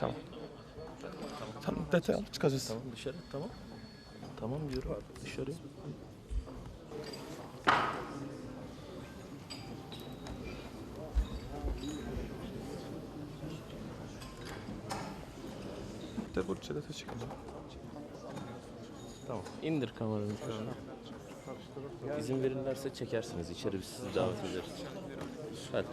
Tamam. Tamam detay alıp çıkacağız. Tamam dışarı tamam. Tamam diyorum abi dışarı. De bu çelete çıkacağım. Tamam. İndir kameranı. İzin verirlerse çekersiniz. İçeri biz sizi davet ederiz. Hadi.